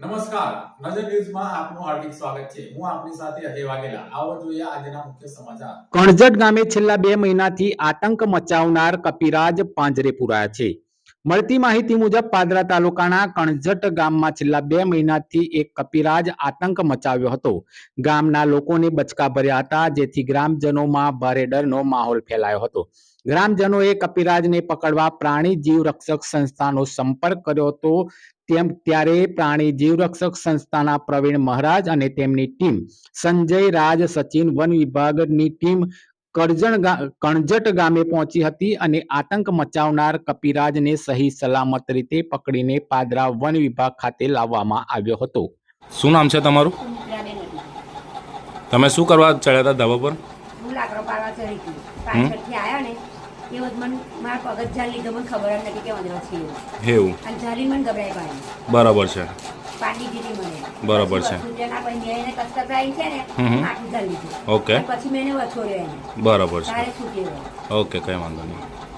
નમસ્કાર. નજર ન્યૂઝમાં આપનું હાર્દિક સ્વાગત છે. હું આપની સાથે અજય વાઘેલા. આવો જોઈએ આજના મુખ્ય સમાચાર. કણજટ ગામે છેલ્લા બે મહિનાથી આતંક મચાવનાર કપિરાજ પાંજરે પુરાયા છે. મળતી માહિતી મુજબ પાદરા તાલુકાના કણજટ ગામમાં છેલ્લા બે મહિનાથી એક કપિરાજ આતંક મચાવ્યો હતો. ગામના લોકોને બચકા ભર્યા હતા, જેથી ગ્રામજનોમાં ભારે ડરનો માહોલ ફેલાયો હતો. ગ્રામજનોએ કપિરાજને પકડવા પ્રાણી જીવ રક્ષક સંસ્થાનો સંપર્ક કર્યો હતો. તેમ ત્યારે પ્રાણી જીવરક્ષક સંસ્થાના પ્રવીણ મહારાજ અને તેમની ટીમ સંજય રાજ સચિન વન વિભાગની ટીમ કરજણ કણજટ ગામે પહોંચી હતી અને આતંક મચાવનાર કપિરાજને સહી સલામત રીતે પકડીને પાદરા વન વિભાગ ખાતે લાવવામાં આવ્યો હતો. શું નામ છે તમારું? તમે શું કરવા ચડ્યા હતા ધાબા પર? હું લાકડો પાડવા ચડી હતી પાછળથી આવ્યા ને એ વખત મને મારા પગજ જાલ લીધો મને ખબર જ નથી કે વાંદરો છે એવું? અને મને ગભરાઈ પાડી. બરાબર છે. પાડી દીધી મને. બરાબર છે. પછી વસુલિયાના ભાઈ એને છે ને. આખી ઓકે. પછી મેં એને વછોડ્યો એને. બરાબર છે. ઓકે કંઈ વાંધો નહીં.